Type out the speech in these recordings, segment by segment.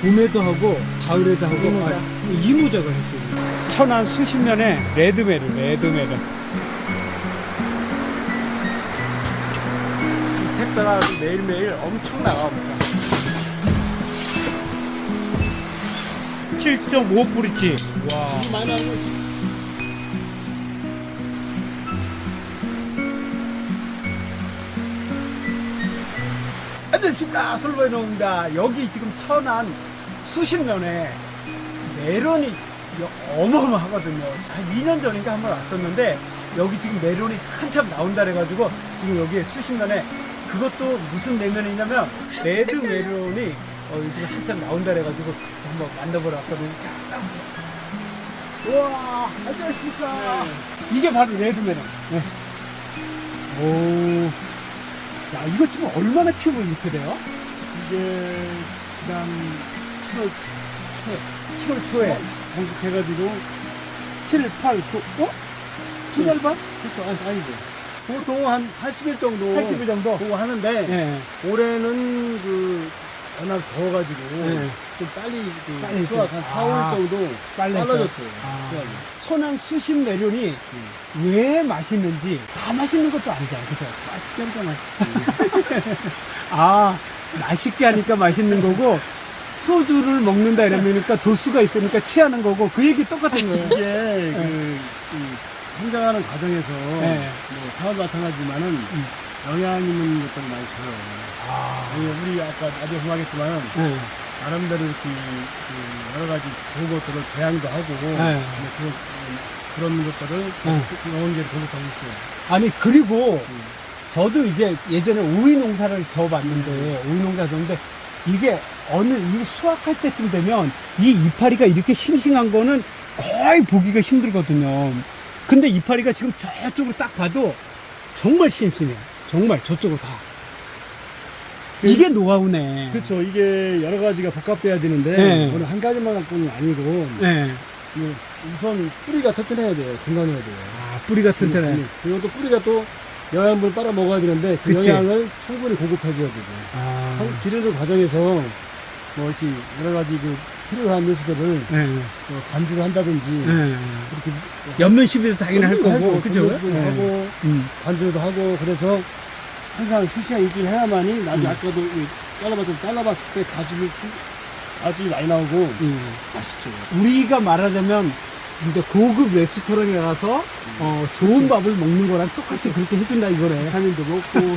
봄에도 하고 가을에도 하고 이모작. 아, 이모작을 했어요. 천안 수십년의 레드메르, 레드메르. 택배가 매일매일 엄청 나가옵니다. 7.5브리치. 와. 많이. 안녕하십니까. 솔로이노입니다. 여기 지금 천안 수십 년에 메론이 어마어마하거든요. 한 2년 전인가 한 번 왔었는데 여기 지금 메론이 한참 나온다 그래가지고 지금 여기에 수십 년에 그것도 무슨 메론이냐면 레드 메론이 어, 요즘 한참 나온다 그래가지고 한번 만나보러 왔거든요. 자. 우와, 안녕하십니까. 이게 바로 레드 메론. 네. 오. 야, 이거 지금 얼마나 키우면 이렇게 돼요? 이게 지난 7월 초에 7월 초에 정식해가지고 7, 8, 9, 어? 두달 반? 그렇죠. 아니, 아니죠. 보통 한 80일 정도 80일 정도? 보고 하는데 예. 올해는 그 워낙 더워가지고 네. 좀 빨리, 그 빨리 수확 좀- 한 4, 5일 아, 정도 빨리 빨라졌어요. 아. 수확이. 천안 수십 내륜이 왜 맛있는지 다 맛있는 것도 아니잖아요. 그죠? 맛있게 하니까 맛있지. 아, 맛있게 하니까 맛있는 거고, 소주를 먹는다 이러니까 도수가 있으니까 취하는 거고, 그 얘기 똑같은 거예요. 이게 그, 그 성장하는 과정에서 네. 뭐 사업도 마찬가지지만은 영향 있는 것들이 많이 줘요. 아, 우리 아까 나중에 후하겠지만 네. 나름대로 이렇게 그 여러 가지 좋은 것들을 대항도 하고 네. 뭐 그런, 그런 것들을 네. 영원제를 계속하고 있어요. 아니, 그리고 음. 저도 이제 예전에 오이 농사를 져봤는데, 오이 농사 졌는데, 이게 어느, 이 수확할 때쯤 되면 이 이파리가 이렇게 싱싱한 거는 거의 보기가 힘들거든요. 근데 이파리가 지금 저쪽으로 딱 봐도 정말 싱싱해. 정말 저쪽으로 다. 이게 노하우네. 그렇죠. 이게 여러 가지가 복합돼야 되는데 네. 오늘 한 가지만 갖고는 아니고 네. 이 우선 뿌리가 튼튼해야 돼요. 건강해야 돼요. 아, 뿌리가 튼튼해. 음, 그리고 또 뿌리가 또 영양분을 빨아 먹어야 되는데 그 그치. 영양을 충분히 공급해줘야 되고 아. 성- 기르는 과정에서 뭐 이렇게 여러 가지 그 필요한 요소들을 네. 뭐 간주를 한다든지 네. 이렇게 연면 시비도 당연히 할 거고. 그죠? 건조도 네. 하고 음. 간주도 하고 그래서 항상 실시간 일주일 해야만이 나중에 음. 아까도 이 잘라봤을 때 잘라봤을 때 가죽이 아주 많이 나오고 음. 맛있죠. 우리가 말하자면 이제 고급 레스토랑에 가서 어, 좋은 밥을 먹는 거랑 똑같이 그렇게 해준다 이거네. 비타민도 먹고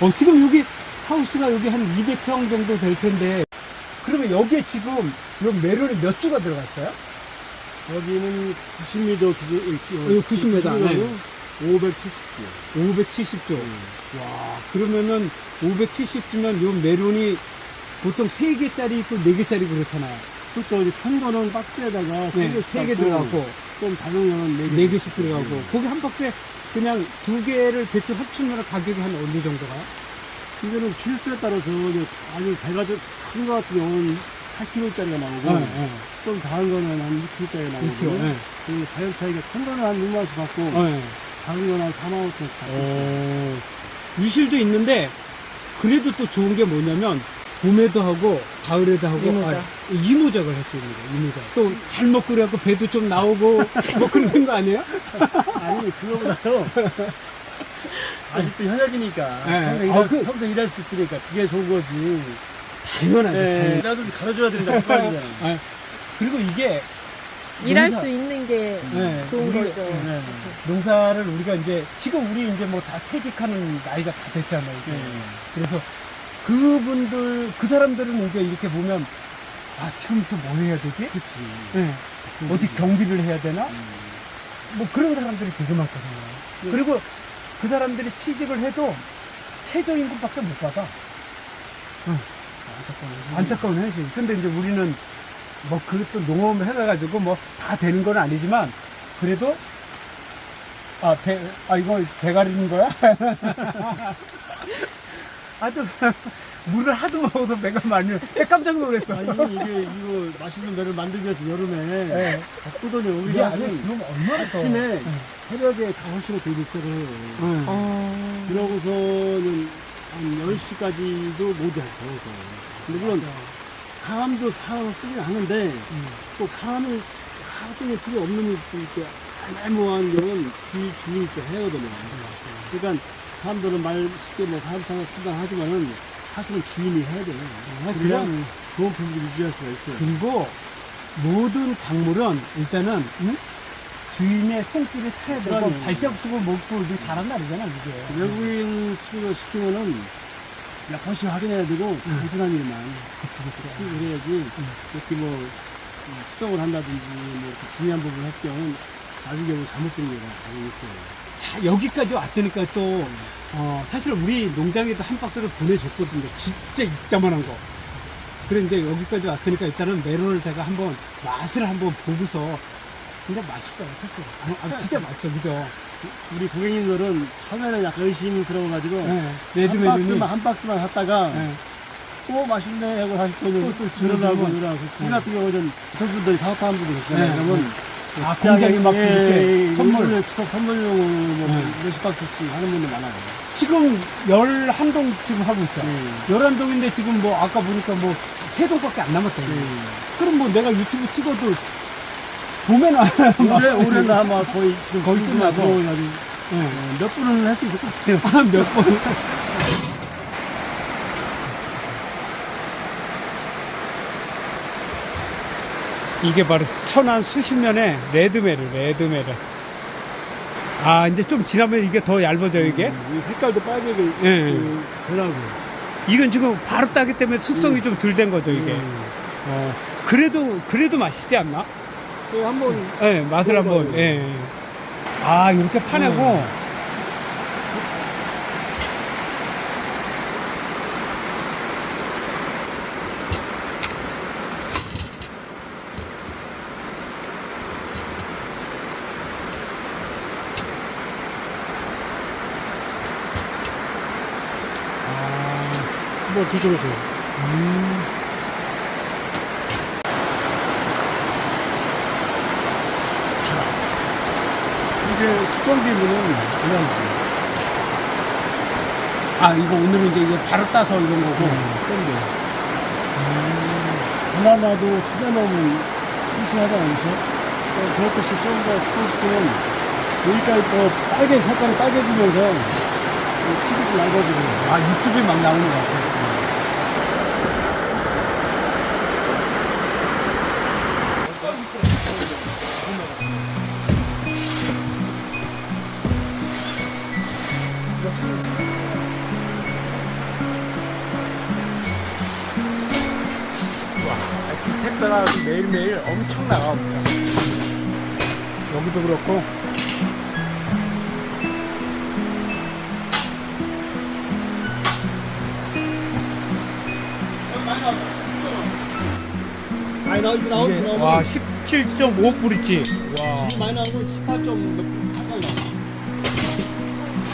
어, 지금 여기 하우스가 여기 한 200평 정도 될 텐데 그러면 여기에 지금 요 메론이 몇 주가 들어갔어요? 여기는 90m 기준 여기 90m, 네. 570주. 570조. 와, 그러면은 570주면 요 메론이 보통 3개짜리 있고 4개짜리 그렇잖아요. 그렇죠. 이제 큰 거는 박스에다가 세 네, 개씩 3개 담고 들어가고 좀 작은 거는 네 개. 4개씩 들어가고 거기 한 박스에 그냥 두 개를 대충 합치면 가격이 한 어느 정도가요? 이거는 필수에 따라서 이제 아주 대가족 큰 거 같은 경우는 8kg짜리가 나오고 네. 좀 작은 거는 한 6kg짜리가 나오고 2kg. 네. 그 가격 차이가 큰 거는 한 6만 원씩 받고 네. 작은 거는 한 4만 원씩 받고. 어, 유실도 있는데 그래도 또 좋은 게 뭐냐면 봄에도 하고 가을에도 하고 이모작. 아, 이모작을 할수 있는 거예요. 이모작. 또 잘 먹고 그래갖고 배도 좀 나오고 뭐 그런 거 아니에요? 아니 그거보다도 아직도 현역이니까 네. 평생, 아, 일할, 그- 평생 일할 수 있으니까 그게 좋은 거지 당연하죠. 네. 당연히. 나도 가르쳐야 된다 그 말이잖아 아, 그리고 이게 일할 농사- 수 있는 게 네, 좋은 우리- 거죠. 네. 농사를 우리가 이제 지금 우리 이제 뭐 다 퇴직하는 나이가 다 됐잖아요. 이제. 네. 그래서 그분들 그 사람들은 이제 이렇게 보면 아 지금 또뭐 해야 되지? 그치 네. 어디 경비를 해야 되나? 음. 뭐 그런 사람들이 되게 많거든요. 네. 그리고 그 사람들이 취직을 해도 최저임금밖에 못 받아. 안타까운 현실이. 안타까운 현실. 근데 이제 우리는 뭐 그것도 농업을 해가지고 뭐 다 되는 건 아니지만 그래도 아, 배, 아, 이거 배 가리는 거야? 아주 물을 하도 먹어서 배가 많이, 배 깜짝 놀랐어. 아니 이게 이거 맛있는 배를 만들기 위해서 여름에 네. 바쁘더니 더. 아침에 새벽에 5시로 되기 시작을 해요 응. 어, 그러고서는 한 10시까지도 못 해, 더워서. 근데 물론 사람도 살아서 쓰긴 하는데 또 사람이 하중에 필요 없는 또 이렇게 애매모호한 경우는 주인, 주인이 또 해거든요. 그러니까 사람들은 말 쉽게 뭐 사람 사람 쓰다 하지만은 사실은 주인이 해야 돼요. 그래야 그럼 좋은 분위기 유지할 수가 있어요. 그리고 모든 작물은 일단은 응? 주인의 손길을 타야 되고 그럼요. 발자국을 먹고 이게 자란다 그러잖아 이게. 외국인 친구가 시키면은 몇 번씩 확인해야 되고 단순한 일만 그치 그치. 쓰고 그래야지 이렇게 뭐 음, 수정을 한다든지 뭐 이렇게 중요한 부분 할 경우는 나중에 뭐 잘못된 경우가 많이 있어요. 자 여기까지 왔으니까 또 어, 사실 우리 농장에도 한 박스를 보내줬거든요. 진짜 이따만한 거. 그래 이제 여기까지 왔으니까 일단은 메론을 제가 한번 맛을 한번 보고서 근데 맛있어요, 솔직히. 아, 아, 진짜 맛있어, 그죠? 우리 고객님들은 처음에는 약간 의심스러워가지고 네. 한. 박스만 한 박스만 샀다가 네. 또 맛있네 하고 다시 또 또, 또 줄어나고 줄어들고. 늘어나고 지 네. 같은 경우는 그분들이 사업하는 분들 있잖아요. 네, 그러면 아, 공장에 막 이렇게 선물. 선물 선물용으로 뭐 네. 몇십 박스씩 하는 분들 많아요. 지금 11동 지금 하고 있죠. 네. 11동인데 지금 뭐 아까 보니까 뭐 3동밖에 안 남았다. 네. 그럼 뭐 내가 유튜브 찍어도 보면 올해 올해는 아마 거의 지금 거의 끝나고. 네. 몇 분은 할 수 있을 것 같아요. 아, 몇 번. 이게 바로 천안 수십년의 레드메르, 레드메르. 아, 이제 좀 지나면 이게 더 얇아져요, 이게? 이 색깔도 빨개게 예. 그, 변하고. 이건 지금 바로 따기 때문에 숙성이 좀 덜 된 거죠, 이게. 음. 어, 그래도, 그래도 맛있지 않나? 그 한번 예, 맛을 한번, 그러니까요. 예. 아, 이렇게 파내고. 한번 뒤집어줘요. 음. 이게 숙성기분은 그냥지. 아, 이거 오늘은 이제 이거 바로 따서 이런 거고. 꼰대. 하나하나도 찾아놓으면 싱싱하잖아요, 그렇죠? 그렇듯이 좀더 숙성시키면 여기까지 또 빨개, 색깔이 빨개지면서 피부가 좀 얇아지고. 아, 유튜브에 막 나오는 것 같아요. 택배가 매일매일 엄청 나가봅니다. 여기도 그렇고, 많이 나오긴 이게, 나오고. 와, 17.5불이지. 와. 많이 나오고 18점 몇 분.